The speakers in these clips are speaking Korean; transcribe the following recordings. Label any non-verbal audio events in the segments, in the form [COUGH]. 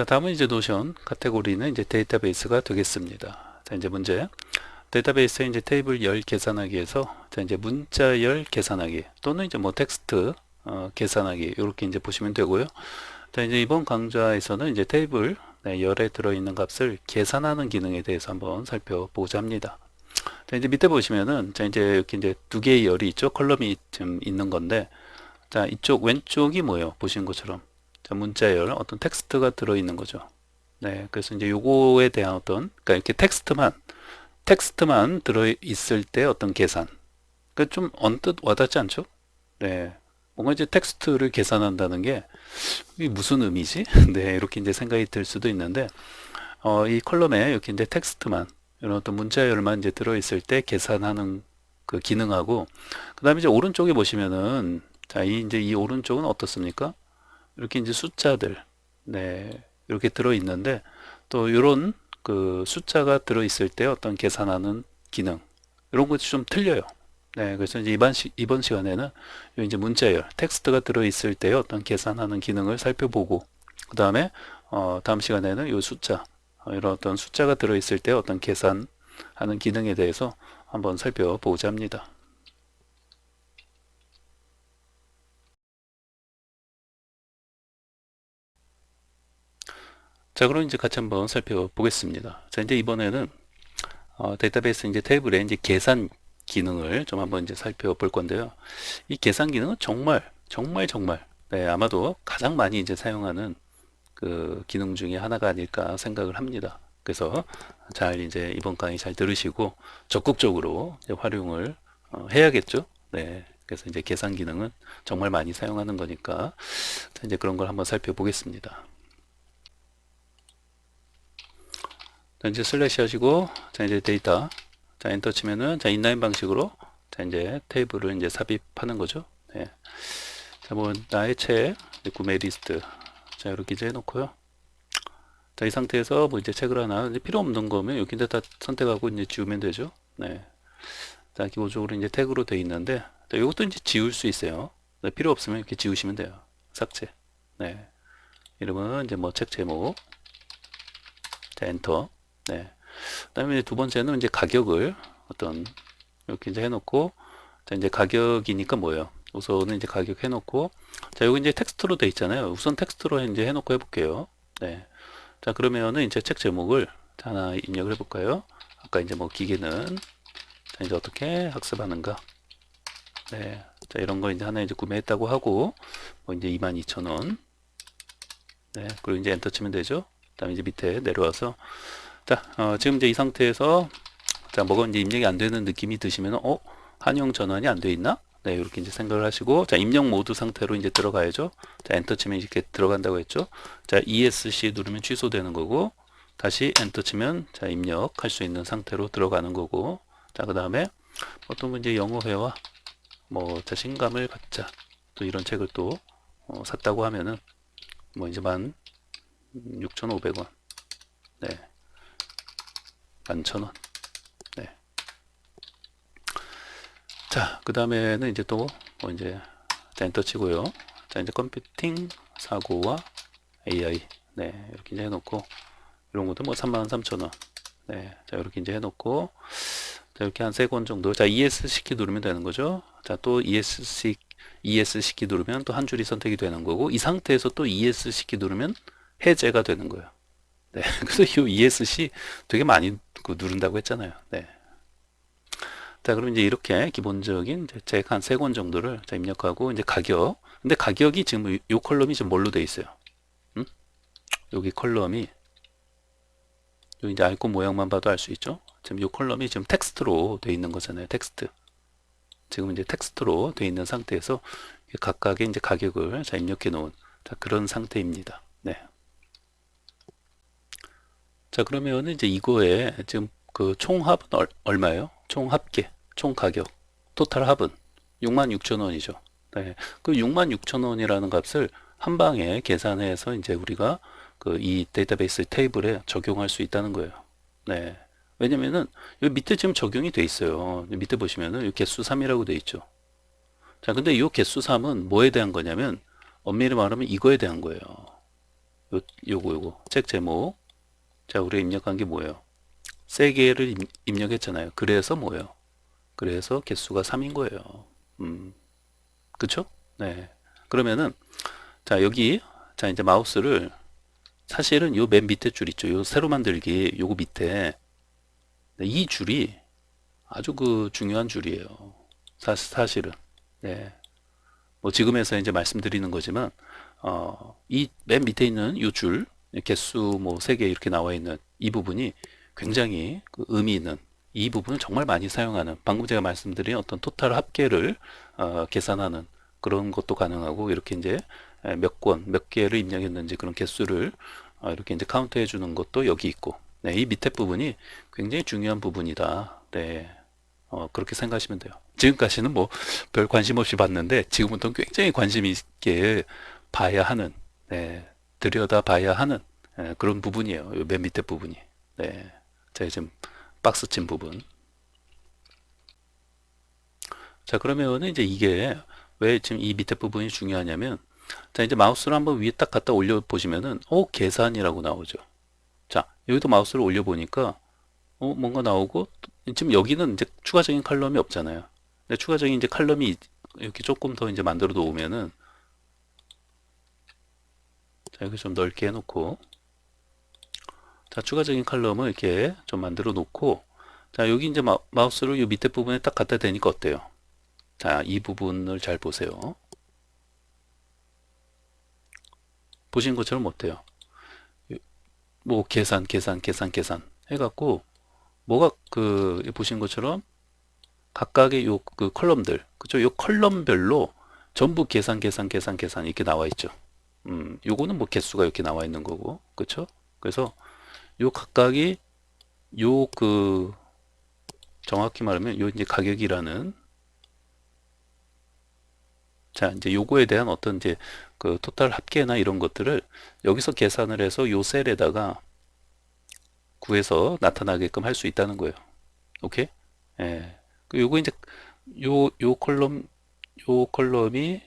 자, 다음은 이제 노션 카테고리는 이제 데이터베이스가 되겠습니다. 자, 이제 문제. 데이터베이스에 이제 테이블 열 계산하기 에서 자, 이제 문자 열 계산하기 또는 이제 뭐 텍스트 어, 계산하기 이렇게 이제 보시면 되고요. 자, 이제 이번 강좌에서는 이제 테이블 네, 열에 들어있는 값을 계산하는 기능에 대해서 한번 살펴보자 합니다. 자, 이제 밑에 보시면은 자, 이제 이렇게 이제 두 개의 열이 있죠. 컬럼이 좀 있는 건데 자, 이쪽 왼쪽이 뭐예요? 보신 것처럼 자, 문자열 어떤 텍스트가 들어있는 거죠. 네, 그래서 이제 요거에 대한 어떤 그러니까 이렇게 텍스트만 텍스트만 들어있을 때 어떤 계산 그좀 언뜻 와닿지 않죠? 네, 뭔가 이제 텍스트를 계산한다는 게 무슨 의미지? [LAUGHS] 네, 이렇게 이제 생각이 들 수도 있는데 어, 이 컬럼에 이렇게 이제 텍스트만 이런 어떤 문자열만 이제 들어있을 때 계산하는 그 기능하고 그 다음에 이제 오른쪽에 보시면은 자, 이 이제 이 오른쪽은 어떻습니까? 이렇게 이제 숫자들 네 이렇게 들어 있는데 또 이런 그 숫자가 들어 있을 때 어떤 계산하는 기능 이런 것이 좀 틀려요. 네, 그래서 이제 이번, 시, 이번 시간에는 요 이제 문자열, 텍스트가 들어있을 때 어떤 계산하는 기능을 살펴보고, 그 다음에, 어, 다음 시간에는 요 숫자, 어, 이런 어떤 숫자가 들어있을 때 어떤 계산하는 기능에 대해서 한번 살펴보자 합니다. 자, 그럼 이제 같이 한번 살펴보겠습니다. 자, 이제 이번에는 어, 데이터베이스 이제 테이블에 이제 계산 기능을 좀 한번 이제 살펴볼 건데요. 이 계산 기능은 정말 정말 정말 네, 아마도 가장 많이 이제 사용하는 그 기능 중에 하나가 아닐까 생각을 합니다. 그래서 잘 이제 이번 강의 잘 들으시고 적극적으로 활용을 어, 해야겠죠. 네. 그래서 이제 계산 기능은 정말 많이 사용하는 거니까 이제 그런 걸 한번 살펴보겠습니다. 자, 이제 슬래시 하시고 자 이제 데이터 자 엔터 치면은 자 인라인 방식으로 자 이제 테이블을 이제 삽입하는 거죠. 네. 자 뭐 나의 책 구매 리스트 자 이렇게 이제 해놓고요. 자 이 상태에서 뭐 이제 책을 하나 이제 필요 없는 거면 여기 이제 다 선택하고 이제 지우면 되죠. 네. 자 기본적으로 이제 태그로 돼 있는데 자, 이것도 이제 지울 수 있어요. 네, 필요 없으면 이렇게 지우시면 돼요. 삭제. 네. 이름은 이제 뭐 책 제목. 자 엔터. 네. 그다음에 두 번째는 이제 가격을 어떤 이렇게 이제 해놓고 자 이제 가격이니까 뭐예요? 우선은 이제 가격 해놓고 자 여기 이제 텍스트로 돼 있잖아요. 우선 텍스트로 이제 해놓고 해볼게요. 네. 자 그러면은 이제 책 제목을 하나 입력을 해볼까요? 아까 이제 뭐 기계는 자 이제 어떻게 학습하는가? 네. 자 이런 거 이제 하나 이제 구매했다고 하고 뭐 이제 22,000원. 네. 그리고 이제 엔터 치면 되죠. 그다음에 이제 밑에 내려와서 자, 어, 지금 이제 이 상태에서 자, 뭐가 이제 입력이 안 되는 느낌이 드시면 어, 한영 전환이 안 돼 있나? 네, 이렇게 이제 생각을 하시고 자, 입력 모드 상태로 이제 들어가야죠. 자, 엔터 치면 이렇게 들어간다고 했죠. 자, ESC 누르면 취소되는 거고 다시 엔터 치면 자, 입력할 수 있는 상태로 들어가는 거고 자, 그다음에 어떤 문제 영어 회화 뭐 자신감을 갖자 또 이런 책을 또 어, 샀다고 하면은 뭐 이제 만 6,500원 네. 11,000원. 네. 자, 그 다음에는 이제 또, 뭐 이제, 자, 엔터 치고요. 자, 이제 컴퓨팅, 사고와 AI. 네, 이렇게 이제 해놓고, 이런 것도 뭐 33,000원. 네, 자, 이렇게 이제 해놓고, 자, 이렇게 한 세 권 정도. 자, ES 키 누르면 되는 거죠. 자, 또 ES ES 키 누르면 또 한 줄이 선택이 되는 거고, 이 상태에서 또 ES 키 누르면 해제가 되는 거예요. 네, [LAUGHS] 그래서 이 ESC 되게 많이 그 누른다고 했잖아요. 네. 자, 그럼 이제 이렇게 기본적인 책한세 권 정도를 자, 입력하고 이제 가격. 근데 가격이 지금 이 컬럼이 지금 뭘로 돼 있어요? 음? 여기 컬럼이 여기 이제 알고 모양만 봐도 알 수 있죠? 지금 이 컬럼이 지금 텍스트로 돼 있는 거잖아요. 텍스트. 지금 이제 텍스트로 돼 있는 상태에서 각각의 이제 가격을 자, 입력해 놓은 자, 그런 상태입니다. 네. 자 그러면 이제 이거에 지금 그 총합은 얼, 얼마예요? 총 합계, 총 가격, 토탈 합은 66,000원이죠. 네. 그 66,000원이라는 값을 한 방에 계산해서 이제 우리가 그 이 데이터베이스 테이블에 적용할 수 있다는 거예요. 네. 왜냐면은 여기 밑에 지금 적용이 돼 있어요. 밑에 보시면은 이 개수 3이라고 돼 있죠. 자, 근데 이 개수 3은 뭐에 대한 거냐면 엄밀히 말하면 이거에 대한 거예요. 요, 요거 요거 책 제목 자 우리가 입력한 게 뭐예요? 세 개를 입, 입력했잖아요. 그래서 뭐예요? 그래서 개수가 3인 거예요. 음. 그쵸? 네. 그러면은 자 여기 자 이제 마우스를 사실은 요 맨 밑에 줄 있죠. 요 새로 만들기 요거 밑에. 네, 이 줄이 아주 그 중요한 줄이에요. 사, 사실은. 네. 뭐 지금에서 이제 말씀드리는 거지만 어, 이 맨 밑에 있는 이줄 개수 뭐세개 이렇게 나와 있는 이 부분이 굉장히 그 의미 있는 이 부분을 정말 많이 사용하는 방금 제가 말씀드린 어떤 토탈 합계를 어, 계산하는 그런 것도 가능하고 이렇게 이제 몇 권, 몇 개를 입력했는지 그런 개수를 어, 이렇게 이제 카운트해 주는 것도 여기 있고 네, 이 밑에 부분이 굉장히 중요한 부분이다. 네. 어, 그렇게 생각하시면 돼요. 지금까지는 뭐 별 관심 없이 봤는데 지금부터는 굉장히 관심 있게 봐야 하는, 네, 들여다 봐야 하는 예, 그런 부분이에요. 요맨 밑에 부분이. 네, 제가 지금 박스 친 부분. 자, 그러면은 이제 이게 왜 지금 이 밑에 부분이 중요하냐면, 자, 이제 마우스를 한번 위에 딱 갖다 올려 보시면은, 어, 계산이라고 나오죠. 자, 여기도 마우스를 올려 보니까, 어, 뭔가 나오고, 지금 여기는 이제 추가적인 칼럼이 없잖아요. 근데 추가적인 이제 칼럼이 이렇게 조금 더 이제 만들어 놓으면은, 자, 여기 좀 넓게 해놓고, 자, 추가적인 칼럼을 이렇게 좀 만들어 놓고, 자, 여기 이제 마, 마우스를 이 밑에 부분에 딱 갖다 대니까 어때요? 자, 이 부분을 잘 보세요. 보신 것처럼 어때요? 뭐, 계산, 계산, 계산, 계산 해갖고, 뭐가 그, 보신 것처럼 각각의 요 그 컬럼들, 그죠? 요 컬럼별로 전부 계산, 계산, 계산, 계산 이렇게 나와 있죠. 음, 요거는 뭐 개수가 이렇게 나와 있는 거고, 그쵸? 그래서 요 각각이 요 그, 정확히 말하면 요 이제 가격이라는 자, 이제 요거에 대한 어떤 이제 그 토탈 합계나 이런 것들을 여기서 계산을 해서 요 셀에다가 구해서 나타나게끔 할 수 있다는 거예요. 오케이? 예. 그 요거 이제 요, 요 컬럼, 요 컬럼이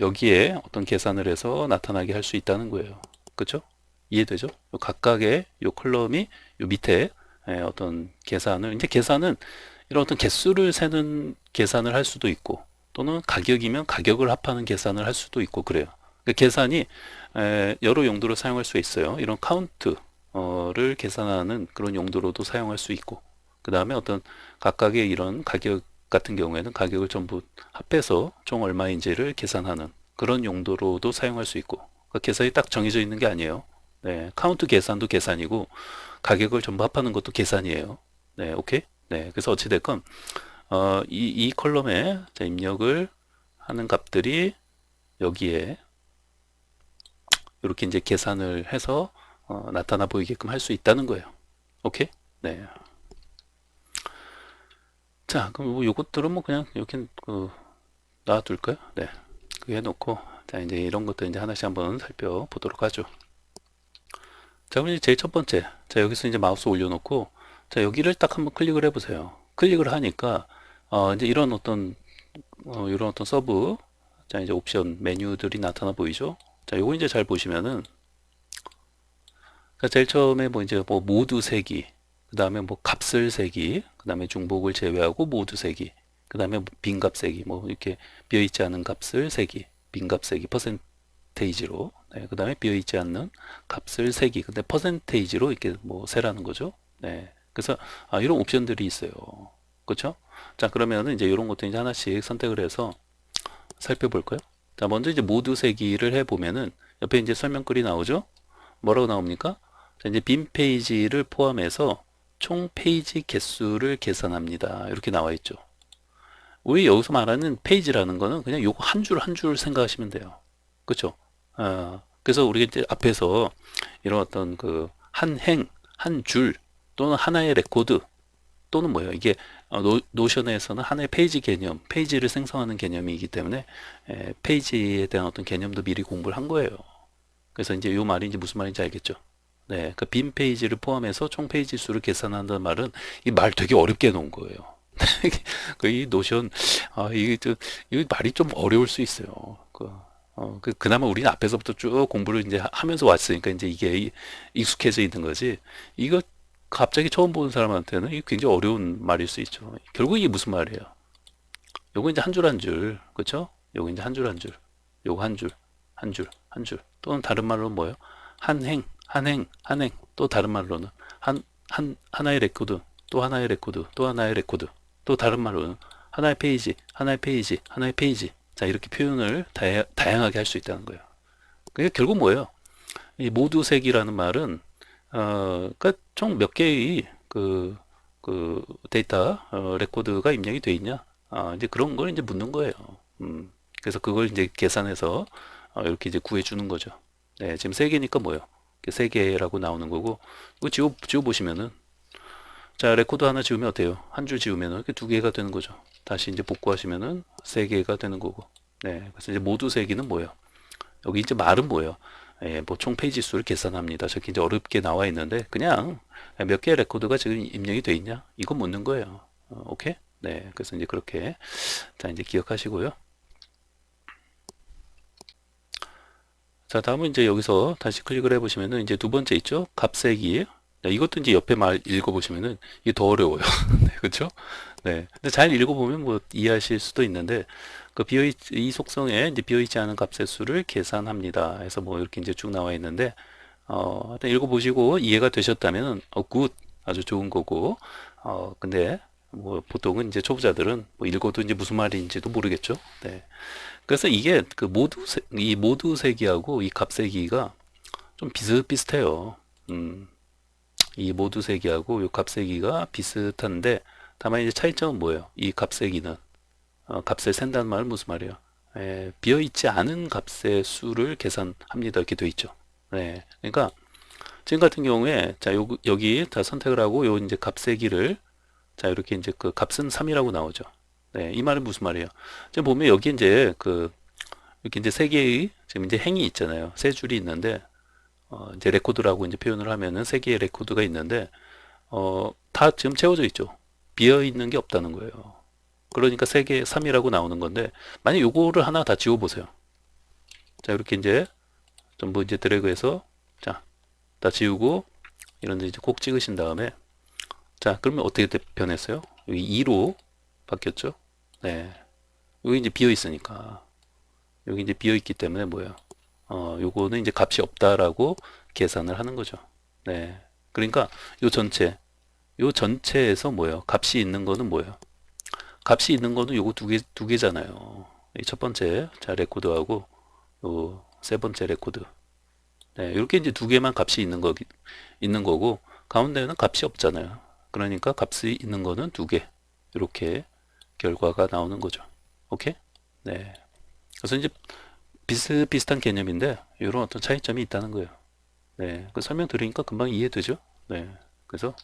여기에 어떤 계산을 해서 나타나게 할 수 있다는 거예요. 그쵸? 이해되죠? 요 각각의 요 컬럼이 요 밑에 예, 어떤 계산을, 이제 계산은 이런 어떤 개수를 세는 계산을 할 수도 있고, 또는 가격이면 가격을 합하는 계산을 할 수도 있고 그래요. 그 계산이 에, 여러 용도로 사용할 수 있어요. 이런 카운트를 계산하는 그런 용도로도 사용할 수 있고 그 다음에 어떤 각각의 이런 가격 같은 경우에는 가격을 전부 합해서 총 얼마인지를 계산하는 그런 용도로도 사용할 수 있고 그 계산이 딱 정해져 있는 게 아니에요. 네, 카운트 계산도 계산이고 가격을 전부 합하는 것도 계산이에요. 네, 오케이? 네, 그래서 어찌됐건 어, 이, 이 컬럼에 자, 입력을 하는 값들이 여기에 이렇게 이제 계산을 해서 어, 나타나 보이게끔 할 수 있다는 거예요. 오케이? 네. 자, 그럼 뭐 요것들은 뭐 그냥 이렇게 그 놔둘까요? 네. 그 해놓고 자 이제 이런 것들 이제 하나씩 한번 살펴보도록 하죠. 자, 그럼 이제 제일 첫 번째, 자 여기서 이제 마우스 올려놓고 자 여기를 딱 한번 클릭을 해보세요. 클릭을 하니까 어, 이제 이런 어떤 어, 이런 어떤 서브 자 이제 옵션 메뉴들이 나타나 보이죠? 자 요거 이제 잘 보시면은 자 제일 처음에 뭐 이제 뭐 모두 세기 그 다음에 뭐 값을 세기 그 다음에 중복을 제외하고 모두 세기 그 다음에 빈값 세기 뭐 이렇게 비어있지 않은 값을 세기 빈값 세기 퍼센테이지로 네, 그 다음에 비어있지 않는 값을 세기 근데 퍼센테이지로 이렇게 뭐 세라는 거죠 네 그래서 아, 이런 옵션들이 있어요 그렇죠 자 그러면은 이제 이런 것도 이제 하나씩 선택을 해서 살펴볼까요? 자 먼저 이제 모두 세기를 해보면은 옆에 이제 설명글이 나오죠? 뭐라고 나옵니까? 자, 이제 빈 페이지를 포함해서 총 페이지 개수를 계산합니다. 이렇게 나와 있죠. 우리 여기서 말하는 페이지라는 거는 그냥 요거 한 줄 한 줄 생각하시면 돼요. 그렇죠? 어, 그래서 우리가 이제 앞에서 이런 어떤 그 한 행, 한 줄 또는 하나의 레코드 또는 뭐예요? 이게 어, 노, 노션에서는 하나의 페이지 개념, 페이지를 생성하는 개념이기 때문에 에, 페이지에 대한 어떤 개념도 미리 공부를 한 거예요. 그래서 이제 요 말이 이제 무슨 말인지 알겠죠? 네, 그 빈 페이지를 포함해서 총 페이지 수를 계산한다는 말은 이 말 되게 어렵게 놓은 거예요. [LAUGHS] 그이 노션 아 이게 좀, 이 말이 좀 어려울 수 있어요. 그 어, 그, 그나마 우리는 앞에서부터 쭉 공부를 이제 하- 하면서 왔으니까 이제 이게 이- 익숙해져 있는 거지. 이거 갑자기 처음 보는 사람한테는 이게 굉장히 어려운 말일 수 있죠. 결국 이게 무슨 말이에요? 요거 이제 한 줄 한 줄, 그쵸? 요거 이제 한 줄 한 줄, 요거 한 줄, 한 줄, 한 줄. 또는 다른 말로는 뭐예요? 한 행, 한 행, 한 행. 또 다른 말로는 한, 한, 하나의 레코드, 또 하나의 레코드, 또 하나의 레코드. 또 다른 말로는 하나의 페이지, 하나의 페이지, 하나의 페이지. 자, 이렇게 표현을 다야, 다양하게 할 수 있다는 거예요. 그게 결국 뭐예요? 이 모두색이라는 말은 어, 그러니까 총 몇 개의 그, 그 데이터 어, 레코드가 입력이 돼 있냐? 아, 이제 그런 걸 이제 묻는 거예요. 음, 그래서 그걸 이제 계산해서 어, 이렇게 이제 구해 주는 거죠. 네, 지금 세 개니까 뭐예요? 세 개라고 나오는 거고, 이거 지워, 지워 보시면은 자, 레코드 하나 지우면 어때요? 한 줄 지우면은 이렇게 두 개가 되는 거죠. 다시 이제 복구하시면은 세 개가 되는 거고. 네, 그래서 이제 모두 세기는 뭐예요? 여기 이제 말은 뭐예요? 예, 뭐 총 페이지 수를 계산합니다. 저기 이제 어렵게 나와 있는데 그냥 몇 개의 레코드가 지금 입력이 돼 있냐? 이거 묻는 거예요. 어, 오케이? 네, 그래서 이제 그렇게 자 이제 기억하시고요. 자, 다음은 이제 여기서 다시 클릭을 해보시면은 이제 두 번째 있죠? 값세기. 네, 이것도 이제 옆에 말 읽어보시면은 이게 더 어려워요. [LAUGHS] 네, 그렇죠? 네. 근데 잘 읽어보면 뭐 이해하실 수도 있는데 그 비어 이 속성에 이제 비어 있지 않은 값의 수를 계산합니다. 해서 뭐 이렇게 이제 쭉 나와 있는데 어, 하여튼 읽어보시고 이해가 되셨다면 어, 굿 아주 좋은 거고 어, 근데 뭐 보통은 이제 초보자들은 뭐 읽어도 이제 무슨 말인지도 모르겠죠. 네. 그래서 이게 그 모두 세, 이 모두 세기하고 이 값세기가 좀 비슷비슷해요. 음, 이 모두 세기하고 이 값세기가 비슷한데 다만 이제 차이점은 뭐예요? 이 값세기는 어, 값을 센다는 말은 무슨 말이에요? 에, 비어 있지 않은 값의 수를 계산합니다. 이렇게 돼 있죠. 네. 그러니까 지금 같은 경우에 자 요, 여기 다 선택을 하고 요 이제 값세기를 자 이렇게 이제 그 값은 3이라고 나오죠. 네, 이 말은 무슨 말이에요? 지금 보면 여기 이제 그 이렇게 이제 세 개의 지금 이제 행이 있잖아요. 세 줄이 있는데 어, 이제 레코드라고 이제 표현을 하면은 세 개의 레코드가 있는데 어, 다 지금 채워져 있죠. 비어 있는 게 없다는 거예요. 그러니까 세 개, 3이라고 나오는 건데 만약 요거를 하나 다 지워 보세요. 자, 이렇게 이제 전부 이제 드래그해서 자, 다 지우고 이런 데 이제 콕 찍으신 다음에 자, 그러면 어떻게 돼- 변했어요? 여기 2로 바뀌었죠? 네. 여기 이제 비어 있으니까 여기 이제 비어 있기 때문에 뭐예요? 어, 요거는 이제 값이 없다라고 계산을 하는 거죠. 네. 그러니까 요 전체 요 전체에서 뭐예요? 값이 있는 거는 뭐예요? 값이 있는 거는 요거 두 개, 두 개잖아요. 이첫 번째, 자, 레코드하고, 요 세 번째 레코드. 네, 이렇게 이제 두 개만 값이 있는 거, 있는 거고, 가운데는 값이 없잖아요. 그러니까 값이 있는 거는 두 개. 이렇게 결과가 나오는 거죠. 오케이? 네. 그래서 이제 비슷비슷한 개념인데, 이런 어떤 차이점이 있다는 거예요. 네. 그 설명 들으니까 금방 이해되죠? 네. 그래서,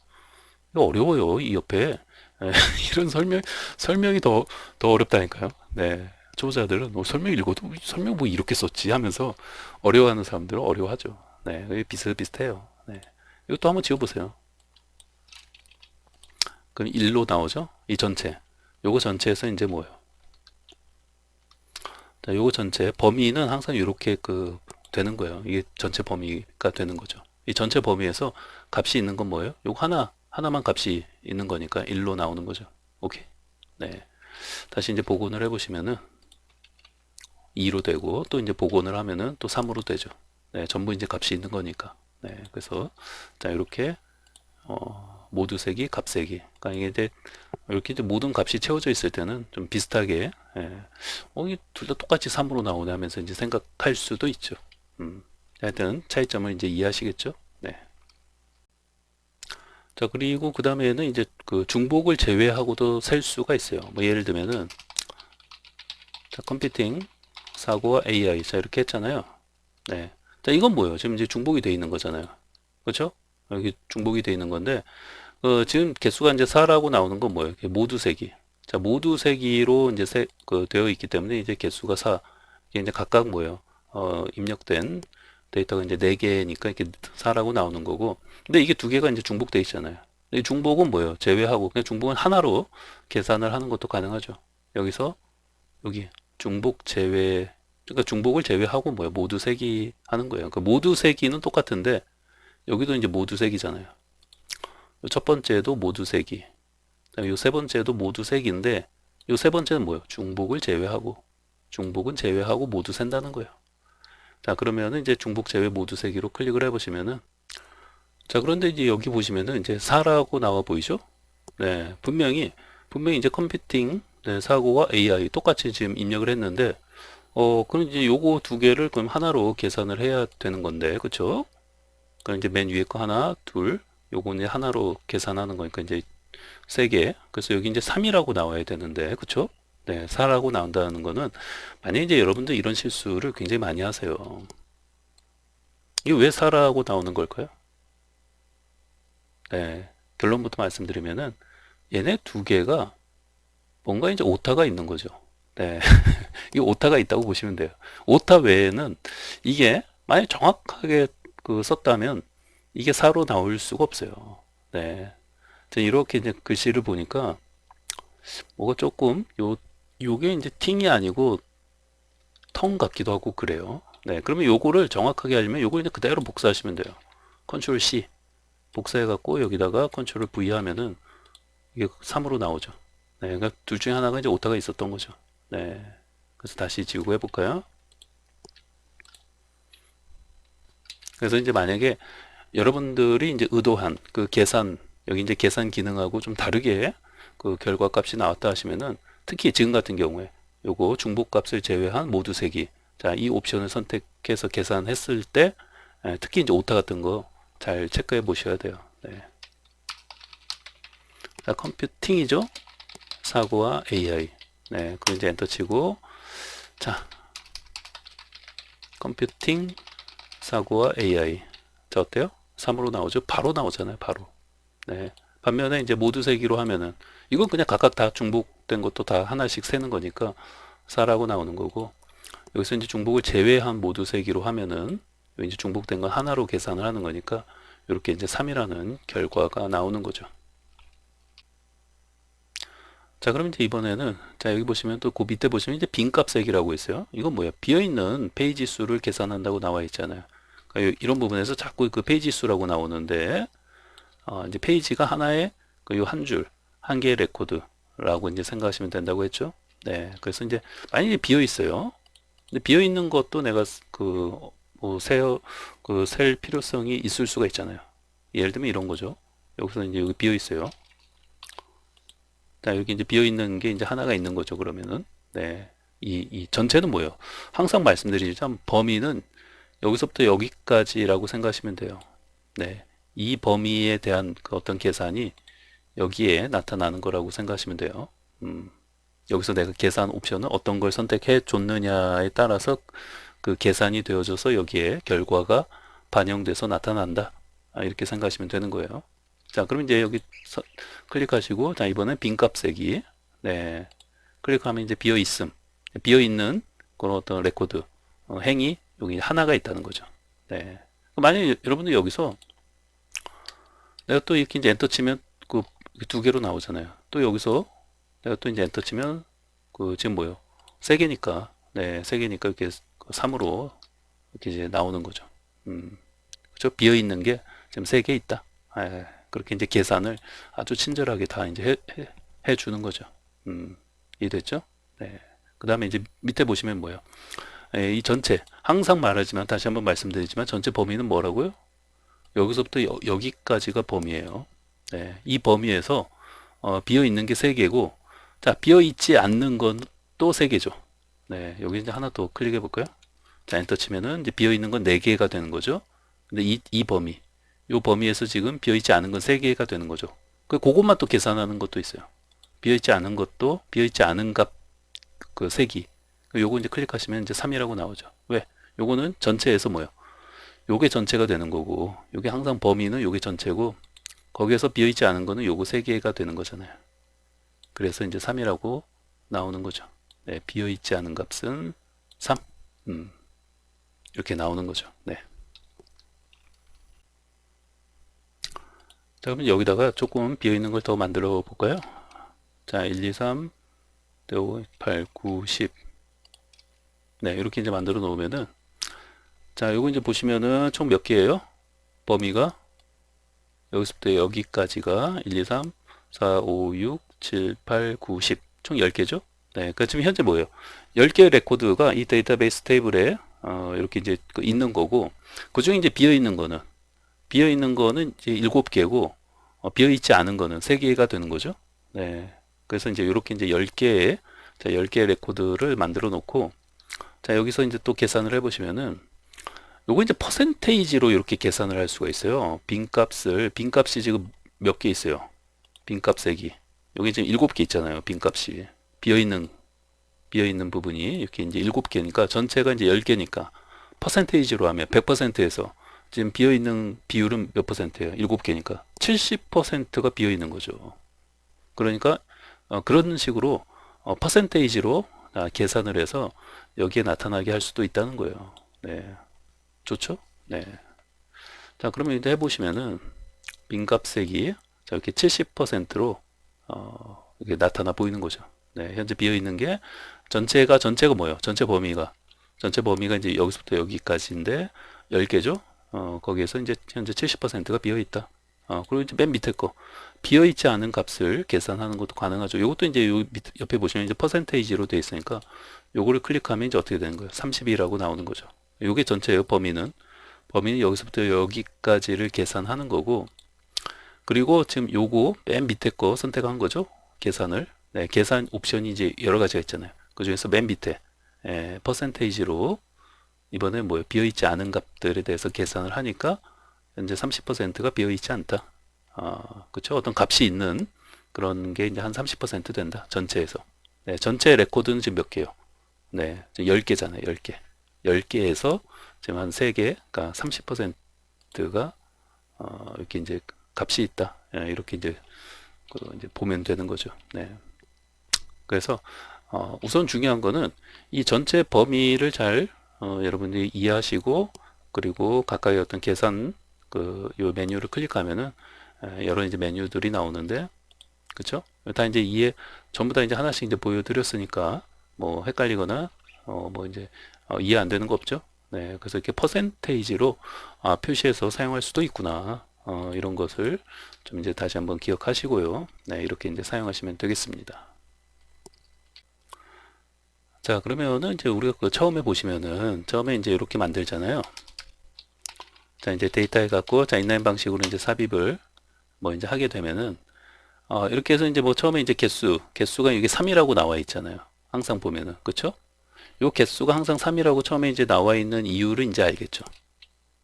어려워요, 이 옆에. 네, [LAUGHS] 이런 설명, 설명이 더, 더 어렵다니까요. 네. 초보자들은 뭐 설명 읽어도 설명 뭐 이렇게 썼지 하면서 어려워하는 사람들은 어려워하죠. 네. 비슷비슷해요. 네. 이것도 한번 지워보세요. 그럼 1로 나오죠? 이 전체. 요거 전체에서 이제 뭐예요? 자, 요거 전체 범위는 항상 이렇게 그 되는 거예요. 이게 전체 범위가 되는 거죠. 이 전체 범위에서 값이 있는 건 뭐예요? 요거 하나, 하나만 값이 있는 거니까 1로 나오는 거죠. 오케이. 네. 다시 이제 복원을 해 보시면은 2로 되고 또 이제 복원을 하면은 또 3으로 되죠. 네, 전부 이제 값이 있는 거니까. 네, 그래서 자 이렇게 어, 모두 세기, 값 세기. 그러니까 이게 이제 이렇게 이제 모든 값이 채워져 있을 때는 좀 비슷하게 예. 어, 둘 다 똑같이 3으로 나오네 하면서 이제 생각할 수도 있죠. 음. 하여튼 차이점을 이제 이해하시겠죠? 네. 자, 그리고 그 다음에는 이제 그 중복을 제외하고도 셀 수가 있어요. 뭐 예를 들면은 자, 컴퓨팅 사고와 AI 자 이렇게 했잖아요. 네. 자, 이건 뭐예요? 지금 이제 중복이 돼 있는 거잖아요. 그렇죠? 여기 중복이 돼 있는 건데 어, 지금 개수가 이제 4라고 나오는 건 뭐예요? 모두 세기. 자, 모두 세기로 이제 세, 그 되어 있기 때문에 이제 개수가 4. 이게 이제 각각 뭐예요? 어, 입력된 데이터가 이제 4개니까 이렇게 4라고 나오는 거고. 근데 이게 두 개가 이제 중복돼 있잖아요. 이 중복은 뭐예요? 제외하고 그냥 중복은 하나로 계산을 하는 것도 가능하죠. 여기서 여기 중복 제외 그러니까 중복을 제외하고 뭐야 모두 세기 하는 거예요. 그 모두 세기는 똑같은데 여기도 이제 모두 세기잖아요. 첫 번째도 모두 세기. 요세 번째도 모두 세기인데 요 세 번째는 뭐예요? 중복을 제외하고 중복은 제외하고 모두 센다는 거예요. 자 그러면은 이제 중복 제외 모두 세기로 클릭을 해보시면은 자 그런데 이제 여기 보시면은 이제 4라고 나와 보이죠? 네 분명히 분명히 이제 컴퓨팅 네, 사고와 AI 똑같이 지금 입력을 했는데 어 그럼 이제 요거 두 개를 그럼 하나로 계산을 해야 되는 건데 그쵸? 그럼 이제 맨 위에 거 하나 둘 요거는 하나로 계산하는 거니까 이제 세 개. 그래서 여기 이제 3이라고 나와야 되는데, 그쵸? 네, 4라고 나온다는 거는, 만약에 이제 여러분들 이런 실수를 굉장히 많이 하세요. 이게 왜 4라고 나오는 걸까요? 네, 결론부터 말씀드리면은, 얘네 두 개가 뭔가 이제 오타가 있는 거죠. 네, [LAUGHS] 이 오타가 있다고 보시면 돼요. 오타 외에는 이게 만약 정확하게 그 썼다면 이게 4로 나올 수가 없어요. 네. 이렇게 이제 글씨를 보니까 뭐가 조금 요 요게 이제 팅이 아니고 텅 같기도 하고 그래요. 네, 그러면 요거를 정확하게 하려면 요걸 이제 그대로 복사하시면 돼요. 컨트롤 C 복사해 갖고 여기다가 컨트롤 V 하면은 이게 3으로 나오죠. 네, 그러니까 둘 중에 하나가 이제 오타가 있었던 거죠. 네, 그래서 다시 지우고 해 볼까요? 그래서 이제 만약에 여러분들이 이제 의도한 그 계산 여기 이제 계산 기능하고 좀 다르게 그 결과 값이 나왔다 하시면은 특히 지금 같은 경우에 요거 중복 값을 제외한 모두 세기. 자이 옵션을 선택해서 계산했을 때 예, 특히 이제 오타 같은 거 잘 체크해 보셔야 돼요. 네. 자 컴퓨팅이죠? 사고와 AI 네 그럼 이제 엔터 치고. 자 컴퓨팅 사고와 AI 자 어때요 3으로 나오죠 바로 나오잖아요 바로 네. 반면에 이제 모두 세기로 하면은 이건 그냥 각각 다 중복된 것도 다 하나씩 세는 거니까 4라고 나오는 거고 여기서 이제 중복을 제외한 모두 세기로 하면은 이제 중복된 건 하나로 계산을 하는 거니까 이렇게 이제 3이라는 결과가 나오는 거죠. 자, 그럼 이제 이번에는 자, 여기 보시면 또 그 밑에 보시면 이제 빈값 세기라고 있어요. 이건 뭐야? 비어 있는 페이지 수를 계산한다고 나와 있잖아요. 이런 부분에서 자꾸 그 페이지 수라고 나오는데 어, 이제 페이지가 하나의 그한 줄, 한 개의 레코드라고 이제 생각하시면 된다고 했죠. 네. 그래서 이제 만약에 비어 있어요. 근데 비어 있는 것도 내가 그, 뭐, 세, 그, 셀 필요성이 있을 수가 있잖아요. 예를 들면 이런 거죠. 여기서 이제 여기 비어 있어요. 자, 여기 이제 비어 있는 게 이제 하나가 있는 거죠. 그러면은. 네. 이, 이 전체는 뭐예요? 항상 말씀드리지만 범위는 여기서부터 여기까지라고 생각하시면 돼요. 네. 이 범위에 대한 그 어떤 계산이 여기에 나타나는 거라고 생각하시면 돼요. 음, 여기서 내가 계산 옵션을 어떤 걸 선택해 줬느냐에 따라서 그 계산이 되어져서 여기에 결과가 반영돼서 나타난다. 아, 이렇게 생각하시면 되는 거예요. 자, 그럼 이제 여기 서, 클릭하시고, 자, 이번엔 빈값 세기. 네. 클릭하면 이제 비어 있음. 비어 있는 그런 어떤 레코드, 어, 행이 여기 하나가 있다는 거죠. 네. 만약에 여러분들 여기서 내가 또 이렇게 이제 엔터 치면 그 두 개로 나오잖아요. 또 여기서 내가 또 이제 엔터 치면 그 지금 뭐요? 세 개니까 네, 세 개니까 이렇게 3으로 이렇게 이제 나오는 거죠. 음. 그죠? 비어 있는 게 지금 세 개 있다. 아, 그렇게 이제 계산을 아주 친절하게 다 이제 해, 해, 해 주는 거죠. 음. 이해됐죠? 네. 그 다음에 이제 밑에 보시면 뭐예요? 이 전체 항상 말하지만 다시 한번 말씀드리지만 전체 범위는 뭐라고요? 여기서부터 여, 기까지가 범위예요. 네, 이 범위에서 어, 비어 있는 게세 개고, 자 비어 있지 않는 건또세 개죠. 네, 여기 이제 하나 더 클릭해 볼까요? 자 엔터 치면은 이제 비어 있는 건네 개가 되는 거죠. 근데 이, 이 범위, 이 범위에서 지금 비어 있지 않은 건세 개가 되는 거죠. 그 그것만 또 계산하는 것도 있어요. 비어 있지 않은 것도 비어 있지 않은 값 그 세기. 요거 이제 클릭하시면 이제 3이라고 나오죠. 왜? 요거는 전체에서 뭐요? 요게 전체가 되는 거고 요게 항상 범위는 요게 전체고 거기에서 비어있지 않은 거는 요거 세 개가 되는 거잖아요 그래서 이제 3이라고 나오는 거죠 네, 비어있지 않은 값은 3 음, 이렇게 나오는 거죠 네. 자 그러면 여기다가 조금 비어있는 걸 더 만들어 볼까요 자 1, 2, 3 5, 8, 9, 10 네, 이렇게 이제 만들어 놓으면은 자, 요거 이제 보시면은 총 몇 개예요? 범위가 여기서부터 여기까지가 1, 2, 3, 4, 5, 6, 7, 8, 9, 10. 총 10개죠? 네, 그러니까 지금 현재 뭐예요? 10개의 레코드가 이 데이터베이스 테이블에 어, 이렇게 이제 그 있는 거고 그 중에 이제 비어 있는 거는 비어 있는 거는 이제 7개고 어, 비어 있지 않은 거는 3개가 되는 거죠. 네. 그래서 이제 이렇게 이제 10개의 자, 10개의 레코드를 만들어 놓고 자, 여기서 이제 또 계산을 해 보시면은 요거 이제 퍼센테이지로 이렇게 계산을 할 수가 있어요. 빈값을 빈값이 지금 몇 개 있어요? 빈값 세기. 여기 지금 7개 있잖아요. 빈값이. 비어 있는 비어 있는 부분이 이렇게 이제 7개니까 전체가 이제 10개니까 퍼센테이지로 하면 100%에서 지금 비어 있는 비율은 몇 퍼센트예요? 7개니까 70%가 비어 있는 거죠. 그러니까 어, 그런 식으로 어, 퍼센테이지로 아, 계산을 해서 여기에 나타나게 할 수도 있다는 거예요. 네. 좋죠? 네. 자, 그러면 이제 해보시면은 빈값색이 자, 이렇게 70%로 어, 이렇게 나타나 보이는 거죠. 네, 현재 비어 있는 게 전체가 전체가 뭐예요? 전체 범위가 전체 범위가 이제 여기서부터 여기까지인데 10개죠. 어, 거기에서 이제 현재 70%가 비어 있다. 어, 그리고 이제 맨 밑에 거 비어 있지 않은 값을 계산하는 것도 가능하죠. 이것도 이제 요 밑, 옆에 보시면 이제 퍼센테이지로 되어 있으니까 요거를 클릭하면 이제 어떻게 되는 거예요? 30이라고 나오는 거죠. 요게 전체예요, 범위는. 범위는 여기서부터 여기까지를 계산하는 거고 그리고 지금 요거 맨 밑에 거 선택한 거죠. 계산을. 네, 계산 옵션이 이제 여러 가지가 있잖아요. 그 중에서 맨 밑에 에, 퍼센테이지로 이번에 뭐 비어있지 않은 값들에 대해서 계산을 하니까 현재 30%가 비어있지 않다. 아, 그쵸? 어떤 값이 있는 그런 게 이제 한 30% 된다. 전체에서. 네, 전체 레코드는 지금 몇 개요? 네, 10개잖아요. 10개. 10개에서 지금 한 3개, 그러니까 30%가 어, 이렇게 이제 값이 있다. 예, 이렇게 이제, 그 이제 보면 되는 거죠. 네. 그래서 어, 우선 중요한 거는 이 전체 범위를 잘 어, 여러분들이 이해하시고 그리고 가까이 어떤 계산 그 요 메뉴를 클릭하면은 에, 여러 이제 메뉴들이 나오는데 그쵸? 다 이제 이해 전부 다 이제 하나씩 이제 보여드렸으니까 뭐 헷갈리거나 어, 뭐 이제 어, 이해 안 되는 거 없죠? 네, 그래서 이렇게 퍼센테이지로 아, 표시해서 사용할 수도 있구나. 어, 이런 것을 좀 이제 다시 한번 기억하시고요. 네, 이렇게 이제 사용하시면 되겠습니다. 자, 그러면은 이제 우리가 그 처음에 보시면은 처음에 이제 이렇게 만들잖아요. 자, 이제 데이터에 갖고 자, 인라인 방식으로 이제 삽입을 뭐 이제 하게 되면은 어, 이렇게 해서 이제 뭐 처음에 이제 개수, 개수가 이게 3이라고 나와 있잖아요. 항상 보면은. 그쵸? 요 개수가 항상 3이라고 처음에 이제 나와 있는 이유를 이제 알겠죠.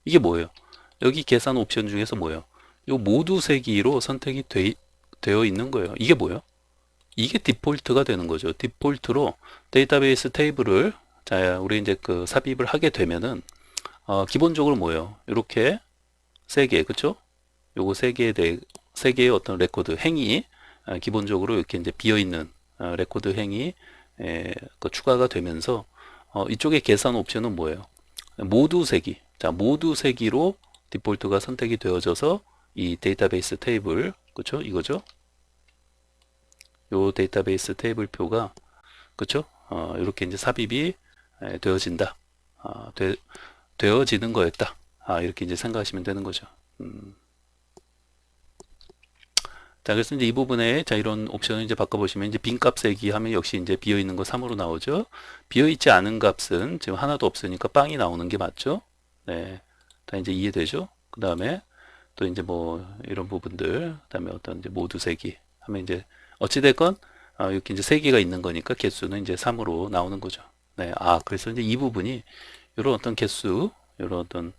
이게 뭐예요? 여기 계산 옵션 중에서 뭐예요? 요 모두 세기로 선택이 돼, 되어 있는 거예요. 이게 뭐예요? 이게 디폴트가 되는 거죠. 디폴트로 데이터베이스 테이블을 자, 우리 이제 그 삽입을 하게 되면은 어, 기본적으로 뭐예요? 이렇게 세 개, 그쵸? 요거 세 개에 대해 세 개의 어떤 레코드 행이 아, 기본적으로 이렇게 이제 비어 있는 아, 레코드 행이 에, 그 추가가 되면서 어, 이쪽에 계산 옵션은 뭐예요? 모두 세기. 자, 모두 세기로 디폴트가 선택이 되어져서 이 데이터베이스 테이블, 그쵸? 이거죠? 요 데이터베이스 테이블 표가, 그쵸? 어, 이렇게 이제 삽입이 에, 되어진다. 아, 되, 되어지는 거였다. 아, 이렇게 이제 생각하시면 되는 거죠. 음. 자, 그래서 이제 이 부분에 자 이런 옵션을 이제 바꿔보시면 이제 빈값 세기 하면 역시 이제 비어 있는 거 3으로 나오죠. 비어 있지 않은 값은 지금 하나도 없으니까 빵이 나오는 게 맞죠. 네, 다 이제 이해되죠. 그 다음에 또 이제 뭐 이런 부분들, 그 다음에 어떤 이제 모두 세기 하면 이제 어찌됐건 아, 이렇게 이제 세 개가 있는 거니까 개수는 이제 3으로 나오는 거죠. 네, 아 그래서 이제 이 부분이 이런 어떤 개수, 이런 어떤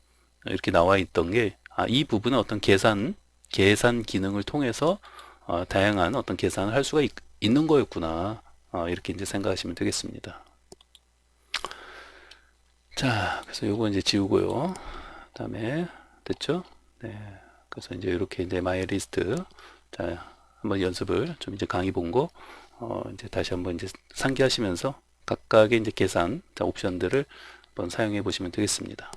이렇게 나와 있던 게 아, 이 부분은 어떤 계산 계산 기능을 통해서 어, 다양한 어떤 계산을 할 수가 있, 는 거였구나. 어, 이렇게 이제 생각하시면 되겠습니다. 자, 그래서 요거 이제 지우고요. 그 다음에 됐죠? 네. 그래서 이제 이렇게 이제 마이 리스트 자, 한번 연습을 좀 이제 강의 본거 어, 이제 다시 한번 이제 상기하시면서 각각의 이제 계산 자, 옵션들을 한번 사용해 보시면 되겠습니다.